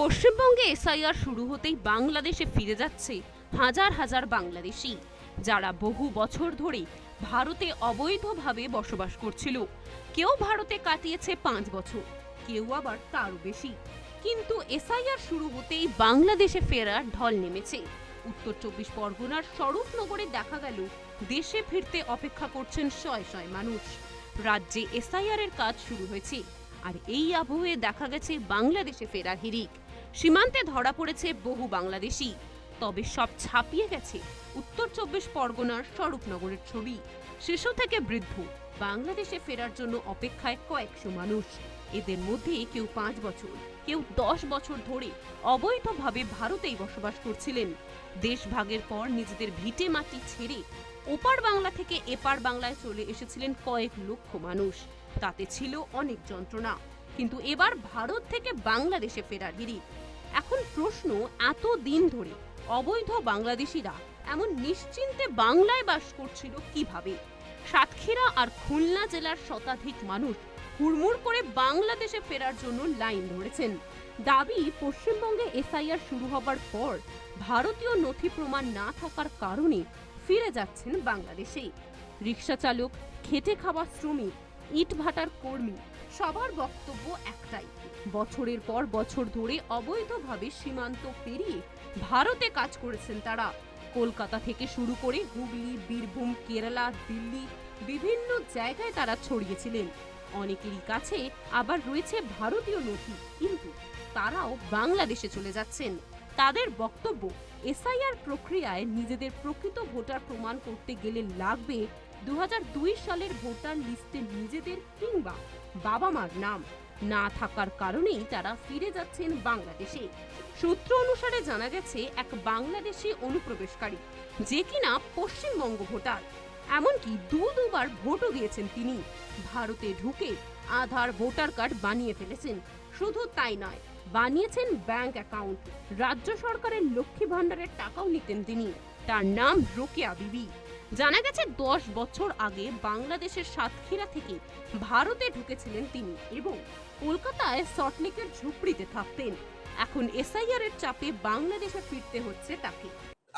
পশ্চিমবঙ্গে এসআইআর শুরু হতেই বাংলাদেশে ফিরে যাচ্ছে হাজার হাজার বাংলাদেশি, যারা বহু বছর ধরে ভারতে অবৈধভাবে বসবাস করছিল। কেউ ভারতে কাটিয়েছে পাঁচ বছর, কেউ আবার তারও বেশি। কিন্তু এসআইআর শুরু হতেই বাংলাদেশে ফেরার ঢল নেমেছে। উত্তর চব্বিশ পরগনার স্বরূপনগরে দেখা গেল, দেশে ফিরতে অপেক্ষা করছেন শয় শয় মানুষ। রাজ্যে এসআইআর এর কাজ শুরু হয়েছে, আর এই আবহে দেখা গেছে বাংলাদেশে ফেরার হিরিক সীমান্তে ধরা পড়েছে বহু বাংলাদেশি। তবে সব ছাপিয়ে গেছে উত্তর চব্বিশ পরগনার স্বরূপনগরের ছবি। শিশু থেকে বৃদ্ধ, বাংলাদেশে ফেরার জন্য অপেক্ষায় কয়েকশো মানুষ। এদের মধ্যে কেউ পাঁচ বছর, কেউ দশ বছর ধরে অবৈধভাবে ভারতেই বসবাস করছিলেন। দেশ ভাগের পর নিজেদের ভিটে মাটি ছেড়ে ওপার বাংলা থেকে এপার বাংলায় চলে এসেছিলেন কয়েক লক্ষ মানুষ। তাতে ছিল অনেক যন্ত্রণা। কিন্তু এবার ভারত থেকে বাংলাদেশে ফেরার হিড়িক এখন প্রশ্ন এত দিন ধরে, অবৈধ বাংলাদেশিরা এমন নিশ্চিন্তে বাংলায় বাস করছিল কীভাবে? সাতক্ষীরা আর খুলনা জেলার শতাধিক মানুষ হুড়মুড় করে বাংলাদেশে ফেরার জন্য লাইন ধরেছেন। দাবি, পশ্চিমবঙ্গে এসআইআর শুরু হবার পর ভারতীয় নথি প্রমাণ না থাকার কারণে ফিরে যাচ্ছেন বাংলাদেশে রিক্সা চালক, খেটে খাওয়া শ্রমিক ইট ভাটার কর্মী সবার বক্তব্য একটাই, বছরের পর বছর ধরে অবৈধভাবে সীমান্ত পেরিয়ে ভারতে কাজ করেছেন তারা। কলকাতা থেকে শুরু করে হুগলি, বীরভূম, কেরালা, দিল্লি বিভিন্ন জায়গায় তারা ছড়িয়েছিলেন। অনেকেরই কাছে আবার রয়েছে ভারতীয় নথি, কিন্তু তারাও বাংলাদেশে চলে যাচ্ছেন। তাদের বক্তব্য, এসআইআর প্রক্রিয়ায় নিজেদের প্রকৃত ভোটার প্রমাণ করতে গেলে লাগবে দু হাজার দুই সালের ভোটার লিস্টে নিজেদের কিংবা বাবা মার নাম না থাকার কারণেই তারা ফিরে যাচ্ছেন বাংলাদেশে। সূত্র অনুসারে জানা গেছে, এক বাংলাদেশি অনুপ্রবেশকারী, যে কিনা পশ্চিমবঙ্গ ভোটার। এমনকি দু দুবার ভোটও দিয়েছেন তিনি। ভারতে ঢুকে আধার, ভোটার কার্ড বানিয়ে ফেলেছেন। শুধু তাই নয়, বানিয়েছেন ব্যাংক অ্যাকাউন্ট। রাজ্য সরকারের লক্ষ্মী ভাণ্ডারের টাকাও নিতেন তিনি। তার নাম রোকেয়া বিবি। জানা গেছে দশ বছর আগে বাংলাদেশের সাতক্ষীরা থেকে ভারতে ঢুকেছিলেন তিনি এবং কলকাতায় সল্টলেকের ঝুপড়িতে থাকতেন। এখন এসআইআর এর চাপে বাংলাদেশে ফিরতে হচ্ছে তাকে।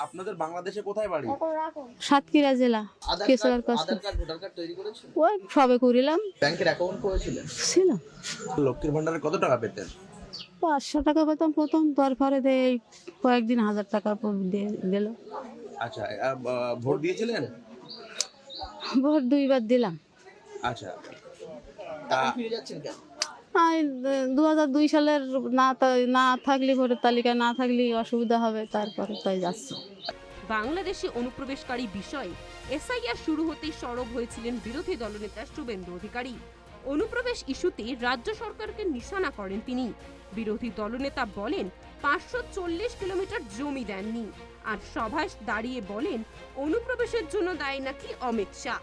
আপনাদের বাংলাদেশে কোথায় বাড়ি? সাতক্ষীরা জেলা আধার কেশর কষ্ট আধার কার্ড ভোটার কার্ড তৈরি করেছেন? ওই সবে করিলাম। ব্যাংকের অ্যাকাউন্ট করেছিলেন? ছিল। লক্ষ্মীর ভান্ডারে কত টাকা পেতেন? পাঁচশো টাকা পেতাম প্রথম তারপরে দেয় কয়েকদিন হাজার দিয়ে দিল আচ্ছা ভোট দিয়েছিলেন? ভোট দুইবার দিলাম। আচ্ছা। দু হাজার দুই সালের না না থাকলে ভোটের তালিকা না থাকলে অসুবিধা হবে তারপরে তাই যাচ্ছে। বাংলাদেশে অনুপ্রবেশকারী বিষয়ে এসআইআর শুরু হতেই সরব হয়েছিলেন বিরোধী দলনেতা শুভেন্দু অধিকারী। অনুপ্রবেশ ইস্যুতে রাজ্য সরকারকে নিশানা করেন তিনি। বিরোধী দলনেতা বলেন, পাঁচশো চল্লিশ কিলোমিটার জমি দেননি। আর সভায় দাঁড়িয়ে বলেন, অনুপ্রবেশের জন্য দায়ী নাকি অমিত শাহ?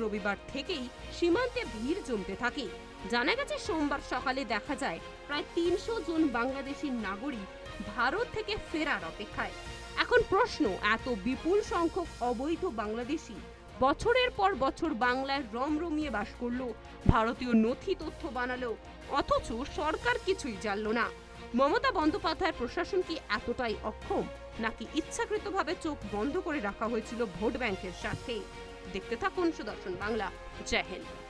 রবিবার থেকেই সীমান্তে ভিড় জমতে থাকে। জানা গেছে, সোমবার সকালে দেখা যায়, প্রায় তিনশো জন বাংলাদেশি নাগরিক ভারত থেকে ফেরার অপেক্ষায়। এখন প্রশ্ন, এত বিপুল সংখ্যক অবৈধ বাংলাদেশি বছরের পর বছর বাংলায় রমরমিয়ে বাস করল। ভারতীয় নথি তথ্য বানালো। অথচ সরকার কিছুই জানল না। মমতা বন্দ্যোপাধ্যায়ের প্রশাসন কি এতটাই অক্ষম? নাকি ইচ্ছাকৃতভাবে চোখ বন্ধ করে রাখা হয়েছিল ভোট ব্যাংকের সাথে দেখতে থাকুন সুদর্শন বাংলা। জয় হিন্দ।